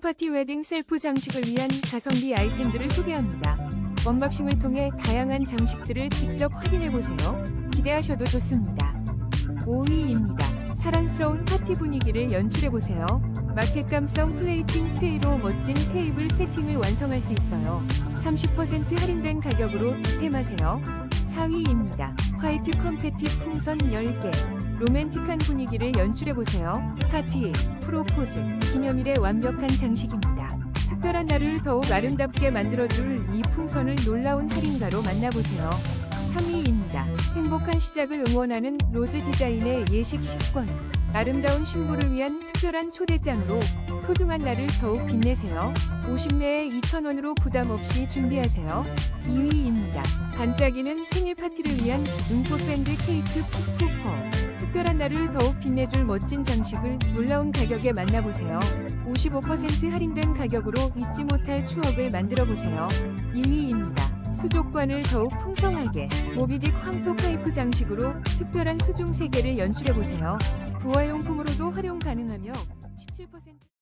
홈파티 웨딩 셀프 장식을 위한 가성비 아이템들을 소개합니다. 언박싱을 통해 다양한 장식들을 직접 확인해보세요. 기대하셔도 좋습니다. 5위입니다. 사랑스러운 파티 분위기를 연출해보세요. 마켓 감성 플레이팅 트레이로 멋진 테이블 세팅을 완성할 수 있어요. 30% 할인된 가격으로 득템하세요. 4위입니다. 화이트 컴패티 풍선 10개. 로맨틱한 분위기를 연출해보세요. 파티, 프로포즈, 기념일의 완벽한 장식입니다. 특별한 날을 더욱 아름답게 만들어줄 이 풍선을 놀라운 할인가로 만나보세요. 3위입니다. 행복한 시작을 응원하는 로즈 디자인의 예식 식권. 아름다운 신부를 위한 특별한 초대장으로 소중한 날을 더욱 빛내세요. 50매에 2,000원으로 부담 없이 준비하세요. 2위입니다. 반짝이는 생일 파티를 위한 응꽃밴드 케이크 푸푸퍼. 특별한 날을 더욱 빛내줄 멋진 장식을 놀라운 가격에 만나보세요. 55% 할인된 가격으로 잊지 못할 추억을 만들어보세요. 2위입니다. 수족관을 더욱 풍성하게 모비딕 황토 파이프 장식으로 특별한 수중 세계를 연출해보세요. 부화용품으로도 활용 가능하며 17%